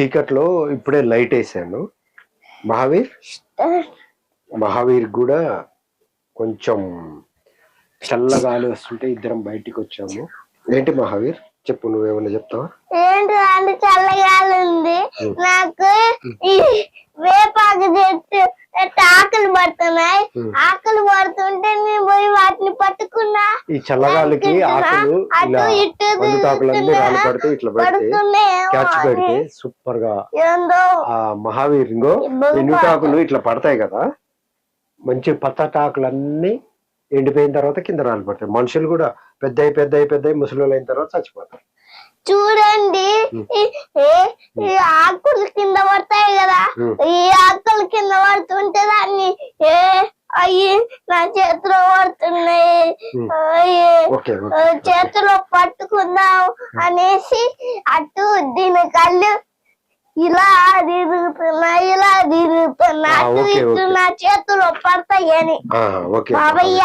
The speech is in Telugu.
చీకట్లో ఇప్పుడే లైట్ వేసాను. మహావీర్? మహావీర్ కూడా కొంచెం చల్లగాలి వస్తుంటే ఇద్దరం బయటికి వచ్చాము. ఏంటి మహావీర్? చెప్పు నువ్వేమన్నా చెప్తావా? ఏంటి అంటే చల్లగాలి ఉంది నాకు ఈ వేపాకు చెట్టు చెట్టు ఆకలి పడుతున్నాయి. ఉమ్. ఈ చల్లగాలికి ఆకులు ఇలా మందుతాకులన్నీ రాళ్ళు పడితే ఇట్లా పెడితే క్యాచ్. పెడితే సూపర్గా ఏందో? ఆ మహావీర్ ఇంగో ఇబ్బంది ఎండుటాకులు ఇట్లా పడతాయి కదా మంచి పచ్చటాకులన్నీ ఎండిపోయిన తర్వాత కింద రాళ్ళు పడతాయి. మనుషులు కూడా పెద్ద పెద్ద పెద్ద ముసలి అయిన తర్వాత చచ్చిపోతారు. చూడండి ఈ- ఆకులు కింద పడతాయి కదా. ఈ ఆకులు కింద పడుతుంటే దాన్ని ఏ అయ్యి నా చేతిలో పడుతున్నాయి. చేతిలో పట్టుకుందాం అనేసి అటు దీని కళ్ళు ఇలా తిరుగుతున్నా ఇలా తిరుగుతున్నా. అటు ఓకే, ఇటు ఓకే. నా చేతిలో పడతాయని. బాబయ్య